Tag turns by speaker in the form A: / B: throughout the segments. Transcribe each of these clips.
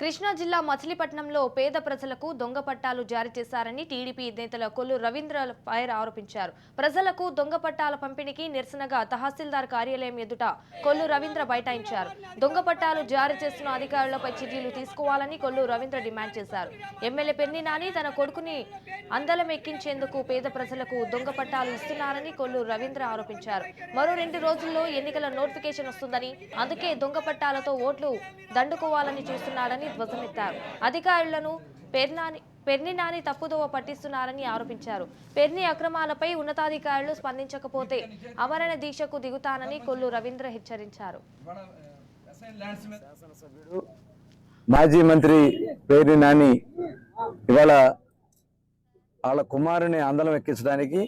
A: కృష్ణా జిల్లా మచిలీపట్నంలో పేద ప్రజలకు దొంగ పట్టాలు జారీ చేశారని టీడీపీ నేతల కొల్లు రవీంద్ర ఫైర్ ఆరోపించారు. ప్రజలకు దొంగ పట్టాల పంపిణీకి నిరసనగా తహసీల్దార్ కార్యాలయం ఎదుట కొల్లు రవీంద్ర బైఠాయించారు. దొంగ పట్టాలు జారీ చేస్తున్న అధికారులపై చర్యలు తీసుకోవాలని కొల్లు రవీంద్ర డిమాండ్ చేశారు. ఎమ్మెల్యే పెన్ని నాని తన కొడుకుని అందలం ఎక్కించేందుకు పేద ప్రజలకు దొంగ పట్టాలు ఇస్తున్నారని కొల్లు రవీంద్ర ఆరోపించారు. మరో రెండు రోజుల్లో ఎన్నికల నోటిఫికేషన్ వస్తుందని అందుకే దొంగ పట్టాలతో ఓట్లు దండుకోవాలని చూస్తున్నారని ధ్వజమెత్తారు. అధికారులను పెర్నాని పెర్ని నాని తప్పుదోవ పట్టిస్తున్నారని ఆరోపించారు. పెర్ని అక్రమాలపై ఉన్నతాధికారులు స్పందించకపోతే అమరణ దీక్షకు దిగుతానని కొల్లు రవీంద్ర హెచ్చరించారు.
B: మాజీ మంత్రి పేరు నాని ఇవాళ వాళ్ళ కుమారుని అందలం ఎక్కించడానికి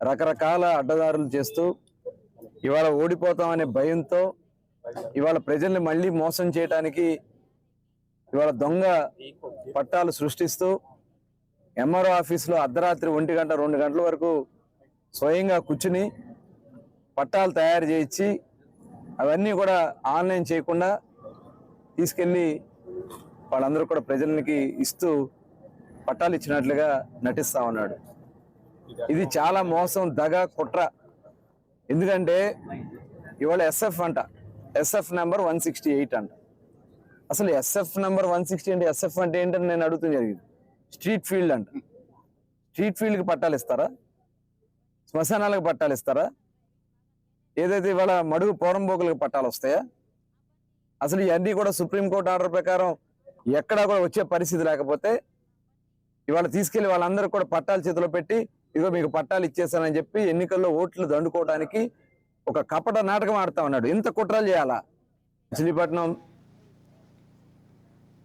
B: రకరకాల అడ్డదారులు చేస్తూ ఇవాళ ఓడిపోతామనే భయంతో ఇవాళ ప్రజల్ని మళ్ళీ మోసం చేయడానికి ఇవాళ దొంగ పట్టాలు సృష్టిస్తూ ఎంఆర్ఓ ఆఫీస్లో అర్ధరాత్రి ఒంటి గంట రెండు గంటల వరకు స్వయంగా కూర్చుని పట్టాలు తయారు చేయించి అవన్నీ కూడా ఆన్లైన్ చేయకుండా తీసుకెళ్ళి వాళ్ళందరూ కూడా ప్రజలకి ఇస్తూ పట్టాలు ఇచ్చినట్లుగా నటిస్తా ఉన్నాడు. ఇది చాలా మోసం దగ కుట్ర. ఎందుకంటే ఇవాళ ఎస్ఎఫ్ అంట. SF number one sixty eight అంట. అసలు ఎస్ఎఫ్ నెంబర్ వన్ సిక్స్టీ అంటే ఎస్ఎఫ్ అంటే ఏంటని నేను అడుగుతుంది జరిగింది స్ట్రీట్ ఫీల్డ్ అంట. స్ట్రీట్ ఫీల్డ్కి పట్టాలు ఇస్తారా? శ్మశానాలకు పట్టాలు ఇస్తారా? ఏదైతే ఇవాళ మడుగు పోరంబోకులకు పట్టాలు వస్తాయా? అసలు ఇవన్నీ కూడా సుప్రీంకోర్టు ఆర్డర్ ప్రకారం ఎక్కడా కూడా వచ్చే పరిస్థితి లేకపోతే ఇవాళ తీసుకెళ్ళి వాళ్ళందరూ కూడా పట్టాలు చేతిలో పెట్టి ఇదిగో మీకు పట్టాలు ఇచ్చేసానని చెప్పి ఎన్నికల్లో ఓట్లు దండుకోవడానికి ఒక కపట నాటకం ఆడుతా ఉన్నాడు. ఇంత కుట్రలు చేయాలా? మచిలీపట్నం